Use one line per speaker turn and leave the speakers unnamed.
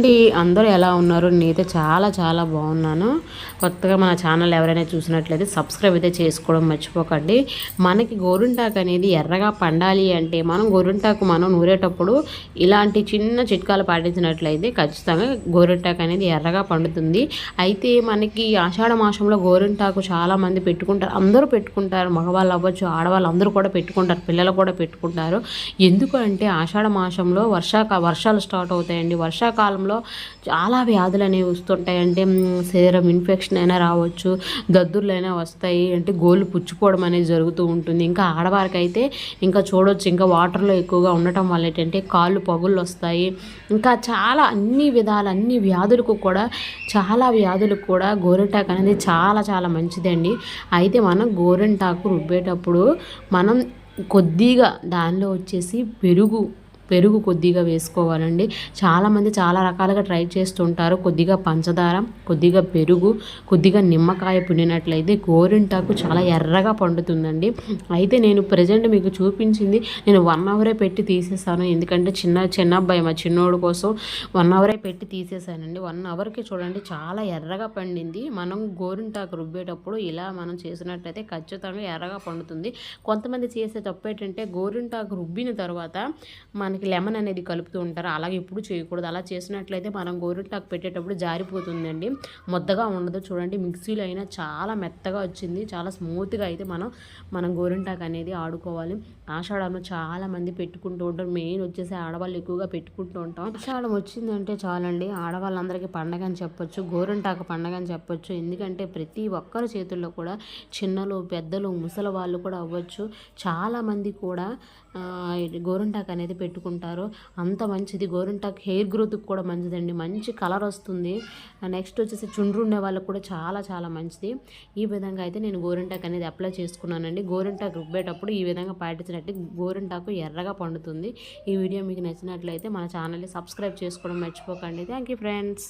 అండి అందరూ ఎలా ఉన్నారు? నేనైతే చాలా చాలా బాగున్నాను. కొత్తగా మన ఛానల్ ఎవరైనా చూసినట్లయితే సబ్స్క్రైబ్ అయితే చేసుకోవడం మర్చిపోకండి. మనకి గోరుంటాకు అనేది ఎర్రగా పండాలి అంటే మనం గోరుంటాకు మనం నూరేటప్పుడు ఇలాంటి చిన్న చిట్కాలు పాటించినట్లయితే ఖచ్చితంగా గోరుంటాకు అనేది ఎర్రగా పండుతుంది. అయితే మనకి ఆషాఢ మాసంలో గోరుంటాకు చాలామంది పెట్టుకుంటారు. అందరూ పెట్టుకుంటారు. మగవాళ్ళు అవ్వచ్చు ఆడవాళ్ళు అందరూ కూడా పెట్టుకుంటారు. పిల్లలు కూడా పెట్టుకుంటారు. ఎందుకంటే ఆషాఢ మాసంలో వర్షాక వర్షాలు స్టార్ట్ అవుతాయండి. వర్షాకాలంలో చాలా వ్యాధులు అనేవి వస్తుంటాయి. అంటే శరీరం ఇన్ఫెక్షన్ అయినా రావచ్చు దద్దుర్లైనా వస్తాయి. అంటే గోళ్ళు పుచ్చిపోవడం అనేది జరుగుతూ ఉంటుంది. ఇంకా ఆడవారికి అయితే ఇంకా చూడవచ్చు ఇంకా వాటర్లో ఎక్కువగా ఉండటం వల్ల ఏంటంటే కాళ్ళు పగుళ్ళు వస్తాయి. ఇంకా చాలా అన్ని విధాల అన్ని వ్యాధులకు కూడా చాలా వ్యాధులకు కూడా గోరింటాకు అనేది చాలా చాలా మంచిదండి. అయితే మనం గోరింటాకు రుబ్బేటప్పుడు మనం కొద్దిగా దానిలో వచ్చేసి పెరుగు పెరుగు కొద్దిగా వేసుకోవాలండి. చాలామంది చాలా రకాలుగా ట్రై చేస్తుంటారు. కొద్దిగా పంచదార కొద్దిగా పెరుగు కొద్దిగా నిమ్మకాయ పిండినట్లయితే గోరింటాకు చాలా ఎర్రగా పండుతుందండి. అయితే నేను ప్రజెంట్ మీకు చూపించింది నేను వన్ అవరే పెట్టి తీసేసాను. ఎందుకంటే చిన్న చిన్న అబ్బాయి మా చిన్నోడు కోసం వన్ అవరే పెట్టి తీసేసానండి. వన్ అవర్కి చూడండి చాలా ఎర్రగా పండింది. మనం గోరింటాకు రుబ్బేటప్పుడు ఇలా మనం చేసినట్లయితే ఖచ్చితంగా ఎర్రగా పండుతుంది. కొంతమంది చేసే తప్పు ఏంటంటే గోరింటాకు రుబ్బిన తర్వాత మనకి మనకి లెమన్ అనేది కలుపుతూ ఉంటారు. అలాగే ఎప్పుడు చేయకూడదు. అలా చేసినట్లయితే మనం గోరింటాకు పెట్టేటప్పుడు జారిపోతుందండి. ముద్దగా ఉండదు. చూడండి మిక్సీలో అయినా చాలా మెత్తగా వచ్చింది. చాలా స్మూత్గా అయితే మనం మనం గోరింటాకు అనేది ఆడుకోవాలి. ఆషాఢంలో చాలా మంది పెట్టుకుంటూ ఉంటారు. మెయిన్ వచ్చేసి ఆడవాళ్ళు ఎక్కువగా పెట్టుకుంటూ ఉంటాం. ఆషాఢం వచ్చిందంటే చాలండి. ఆడవాళ్ళందరికీ పండగ అని చెప్పొచ్చు గోరింటాకు పండగ అని చెప్పొచ్చు. ఎందుకంటే ప్రతి ఒక్కరి చేతుల్లో కూడా చిన్నలు పెద్దలు ముసలి వాళ్ళు కూడా అవ్వచ్చు. చాలామంది కూడా గోరింటాకు అనేది పెట్టుకుంటారు అంత మంచిది. గోరింటాకు హెయిర్ గ్రోత్కి కూడా మంచిదండి. మంచి కలర్ వస్తుంది. నెక్స్ట్ వచ్చేసి చుండ్రు ఉండే వాళ్ళకి కూడా చాలా చాలా మంచిది. ఈ విధంగా అయితే నేను గోరింటాకు అనేది అప్లై చేసుకున్నానండి. గోరింటాకు రుబ్బేటప్పుడు ఈ విధంగా పాటించినట్టు గోరింటాకు ఎర్రగా పండుతుంది. ఈ వీడియో మీకు నచ్చినట్లయితే మన ఛానల్ని సబ్స్క్రైబ్ చేసుకోవడం మర్చిపోకండి. Thank you friends.